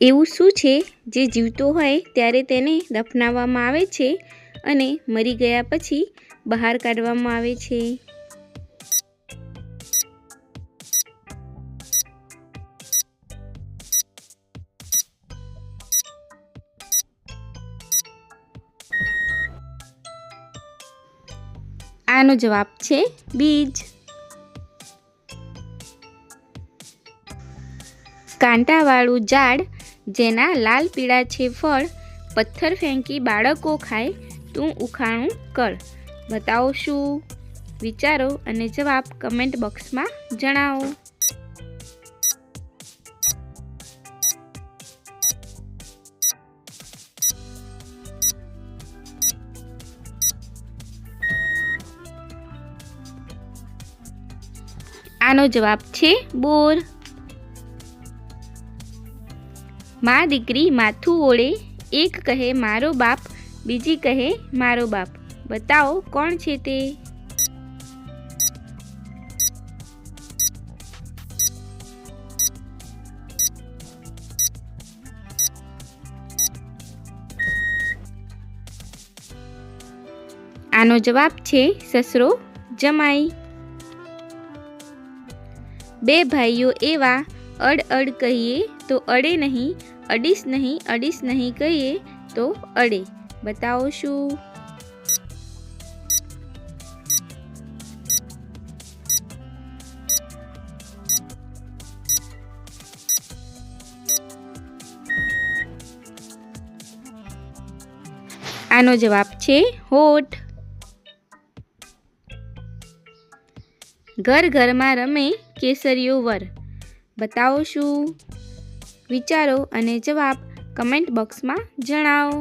એવું શું છે જે જીવતો હોય ત્યારે તેને દફનાવવામાં આવે છે અને મરી ગયા પછી બહાર કાઢવામાં આવે છે? આનો જવાબ છે બીજ. કાંટાવાળું ઝાડ જેના લાલ પીળા છે ફળ, પથ્થર ફેંકી બાળકો ખાય, તું ઉખાણું કર. બતાવો શું? વિચારો અને જવાબ કમેન્ટ બોક્સમાં જણાવો. આનો જવાબ છે બોર. મા દીકરી માથું ઓળે, એક કહે મારો બાપ, બીજી કહે મારો બાપ. બતાવો કોણ છે તે? આનો જવાબ છે સસરો જમાઈ. બે ભાઈઓ એવા અડ અડ કહીએ તો અડે નહીં અડીશ નહીં અડીશ નહીં કહીએ તો અડે. બતાવો શું આનો જવાબ છે હોઠ. ઘર ઘરમાં રમે કેસરીઓ વર. બતાવો શું વિચારો અને જવાબ કમેન્ટ બોક્સમાં જણાવો.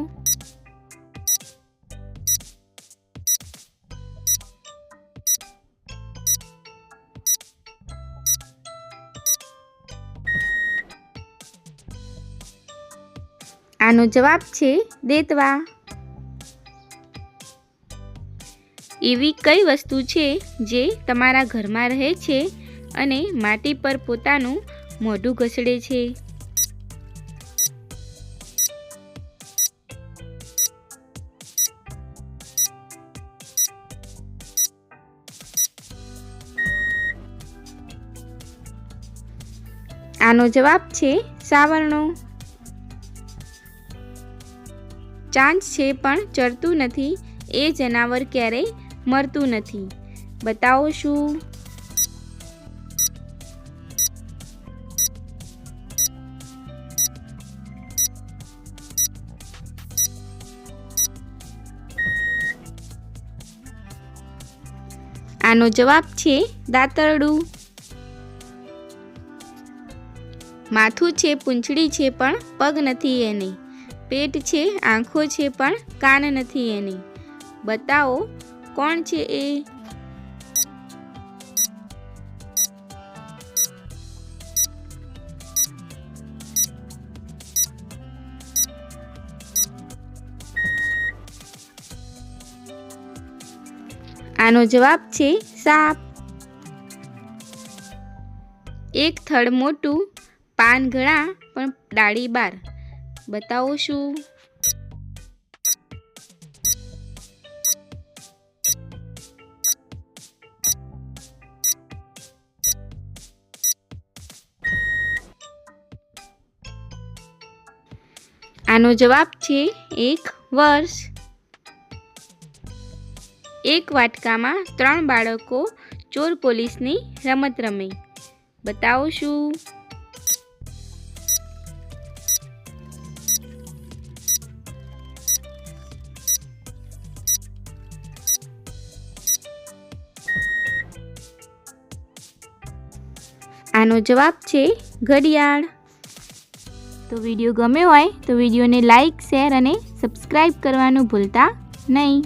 આનો જવાબ છે દેતવા. એવી કઈ વસ્તુ છે જે તમારા ઘરમાં રહે છે અને માટી પર પોતાનું મોઢું ઘસડે છે? આનો જવાબ છે સાવરણો. ચાંચ છે પણ ચડતું નથી, એ જનાવર ક્યારેય મરતું નથી. બતાવો શું? આનો જવાબ છે દાતરડું. માથું છે, પૂંછડી છે પણ પગ નથી એની. પેટ છે, આંખો છે પણ કાન નથી એની. બતાવો, કોણ છે એ? આનો જવાબ છે, સાપ. એક થડ મોટું પાન ઘણા, પણ ડાળી બાર. બતાવો શું આનો જવાબ છે એક વર્ષ. એક વાટકામાં ત્રણ બાળકો ચોર પોલીસની રમત રમે. બતાવો શું આનો જવાબ છે ઘડિયાળ. તો વીડિયો ગમ્યો હોય તો વિડીયોને લાઈક, શેર અને સબસ્ક્રાઈબ કરવાનું ભૂલતા નહીં.